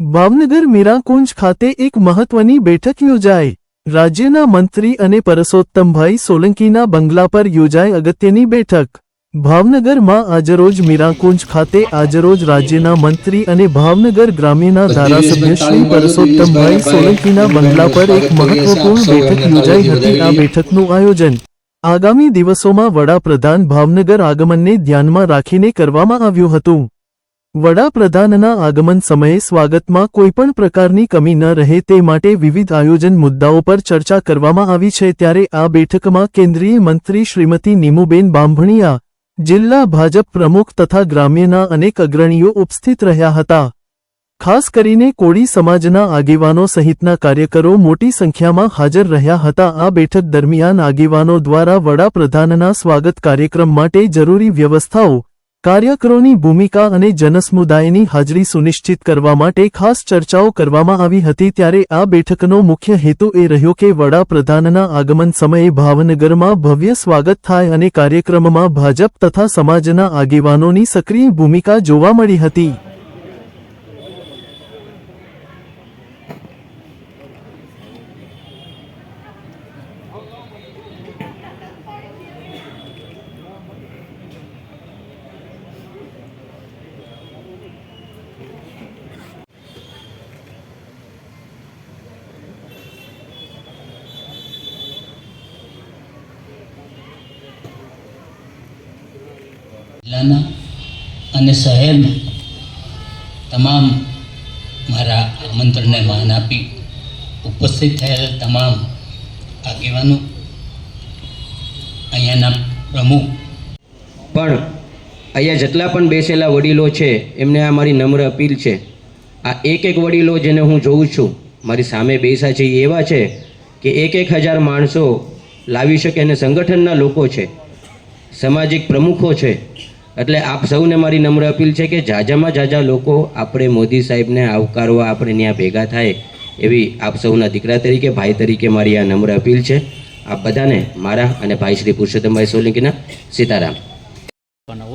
ભાવનગર મીરાકુંજ ખાતે એક મહત્વની બેઠક યોજાઈ. રાજ્યના મંત્રી અને પરસોત્તમભાઈ સોલંકીના બંગલા પર યોજાઈ અગત્યની બેઠક. ભાવનગરમાં આજરોજ મીરાકુંજ ખાતે આજરોજ રાજ્યના મંત્રી અને ભાવનગર ગ્રામ્યના ધારાસભ્ય શ્રી પરસોત્તમભાઈ સોલંકીના બંગલા પર એક મહત્વપૂર્ણ બેઠક યોજાઈ હતી. આ બેઠકનું આયોજન આગામી દિવસોમાં વડાપ્રધાન ભાવનગર આગમનને ધ્યાનમાં રાખીને કરવામાં આવ્યું હતું. વડાપ્રધાનના આગમન સમયે સ્વાગતમાં કોઈપણ પ્રકારની કમી ન રહે તે માટે વિવિધ આયોજન મુદ્દાઓ પર ચર્ચા કરવામાં આવી છે ત્યારે આ બેઠકમાં કેન્દ્રીય મંત્રી શ્રીમતી નીમુબેન બાંભણીયા, જિલ્લા ભાજપ પ્રમુખ તથા ગ્રામ્યના અનેક અગ્રણીઓ ઉપસ્થિત રહ્યા હતા. ખાસ કરીને કોળી સમાજના આગેવાનો સહિતના કાર્યકરો મોટી સંખ્યામાં હાજર રહ્યા હતા. આ બેઠક દરમિયાન આગેવાનો દ્વારા વડાપ્રધાનના સ્વાગત કાર્યક્રમ માટે જરૂરી વ્યવસ્થાઓ કાર્યકરોની ભૂમિકા અને જનસમુદાયની હાજરી સુનિશ્ચિત કરવા માટે ખાસ ચર્ચાઓ કરવામાં આવી હતી ત્યારે આ બેઠકનો મુખ્ય હેતુ એ રહ્યો કે વડાપ્રધાનના આગમન સમયે ભાવનગરમાં ભવ્ય સ્વાગત થાય અને કાર્યક્રમમાં ભાજપ તથા સમાજના આગેવાનોની સક્રિય ભૂમિકા જોવા મળી હતી. જિલ્લાના અને શહેરના તમામ મારા આમંત્રણને માન આપી ઉપસ્થિત થયેલ તમામ આગેવાનો, અહીંયાના પ્રમુખ. પણ અહીંયા જેટલા પણ બેસેલા વડીલો છે, એમને આ મારી નમ્ર અપીલ છે. આ એક એક વડીલો જેને હું જોઉં છું, મારી સામે બેસા છે એ એવા છે કે એક એક હજાર માણસો લાવી શકે અને સંગઠનના લોકો છે, સામાજિક પ્રમુખો છે એટલે આપ સૌને મારી નમ્ર અપીલ છે કે જાજામાં જાજા લોકો આપણે મોદી સાહેબને આવકારવા આપણે ત્યાં ભેગા થાય એવી આપ સૌના દીકરા તરીકે, ભાઈ તરીકે મારી આ નમ્ર અપીલ છે. આપ બધાને મારા અને ભાઈ શ્રી પુરુષોત્તમભાઈ સોલંકીના સીતારામ.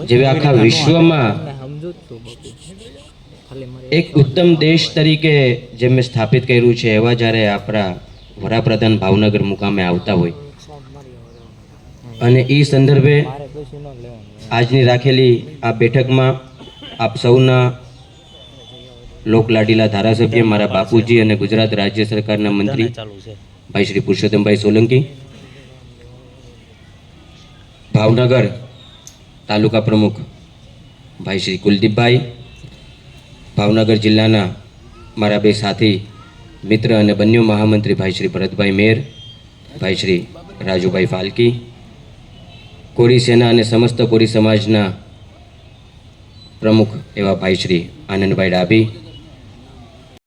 જેવી આખા વિશ્વમાં એક ઉત્તમ દેશ તરીકે જે મેં સ્થાપિત કર્યું છે, એવા જ્યારે આપણા વડાપ્રધાન ભાવનગર મુકામે આવતા હોય. અને એ સંદર્ભે આજની રાખેલી આ બેઠકમાં આપ સૌના લોકલાડીલા ધારાસભ્ય મારા બાપુજી અને ગુજરાત રાજ્ય સરકારના મંત્રી ભાઈ શ્રી પુરુષોત્તમભાઈ સોલંકી ભાવનગર તાલુકા પ્રમુખ ભાઈ શ્રી કુલદીપભાઈ ભાવનગર જિલ્લાના મારા બે સાથી મિત્ર અને બંને મહામંત્રી ભાઈ શ્રી ભરતભાઈ મેર ભાઈ શ્રી રાજુભાઈ ફાલકી કોળી સેના અને સમસ્ત કોરી સમાજના પ્રમુખ એવા ભાઈ શ્રી આનંદભાઈ ડાભી